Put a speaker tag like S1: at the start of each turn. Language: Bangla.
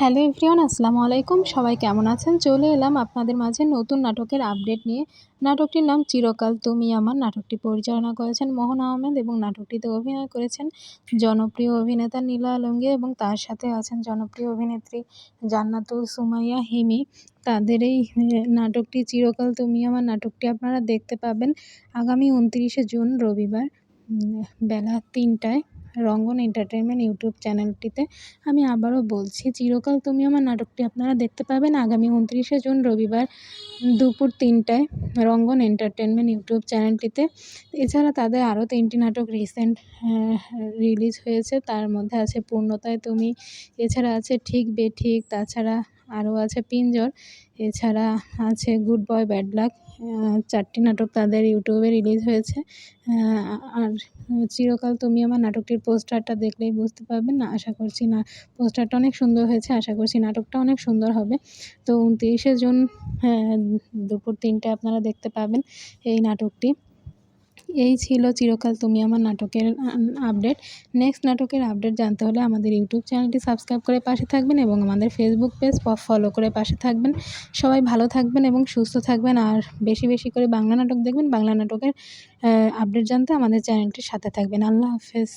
S1: হ্যালো এভরিওয়ান, আসসালামু আলাইকুম। সবাই কেমন আছেন? চলে এলাম আপনাদের মাঝে নতুন নাটকের আপডেট নিয়ে। নাটকটির নাম চিরকাল তুমি আমার। নাটকটি পরিচালনা করেছেন মোহন আহমেদ এবং নাটকটিতে অভিনয় করেছেন জনপ্রিয় অভিনেতা নীলা আলমগীর এবং তার সাথে আছেন জনপ্রিয় অভিনেত্রী জান্নাতুল সুমাইয়া হিমি। তাদের এই নাটকটি চিরকাল তুমি আমার নাটকটি আপনারা দেখতে পাবেন আগামী উনত্রিশে জুন রবিবার বেলা তিনটায়। রঙ্গন এন্টারটেনমেন্ট ইউটিউব চ্যানেলটিতে আমি আবারও বলছি, চিরকাল তুমি আমার নাটকটি আপনারা দেখতে পাবেন আগামী উনত্রিশে জুন রবিবার দুপুর তিনটায় রঙ্গন এন্টারটেনমেন্ট ইউটিউব চ্যানেলটিতে এছাড়া তাদের আরও তিনটি নাটক রিসেন্ট রিলিজ হয়েছে, তার মধ্যে আছে পূর্ণতায় তুমি, এছাড়া আছে ঠিক বেঠিক তাছাড়া আরও আছে পিঞ্জর এছাড়া আছে গুড বয় ব্যাড লাক চারটি নাটক তাদের ইউটিউবে রিলিজ হয়েছে। আর চিরকাল তুমি আমার নাটকটির পোস্টারটা দেখলেই বুঝতে পারবেন না আশা করছি না পোস্টারটা অনেক সুন্দর হয়েছে আশা করছি নাটকটা অনেক সুন্দর হবে। তো উনত্রিশে জুন হ্যাঁ, দুপুর তিনটে আপনারা দেখতে পাবেন এই নাটকটি। এই ছিল চিরকাল তুমি আমার নাটকের আপডেট নেক্সট নাটকের আপডেট জানতে হলে আমাদের ইউটিউব চ্যানেলটি সাবস্ক্রাইব করে পাশে থাকবেন এবং আমাদের ফেসবুক পেজ ফলো করে পাশে থাকবেন। সবাই ভালো থাকবেন এবং সুস্থ থাকবেন। আর বেশি বেশি করে বাংলা নাটক দেখবেন। বাংলা নাটকের আপডেট জানতে আমাদের চ্যানেলটির সাথে থাকবেন। আল্লাহ হাফেজ।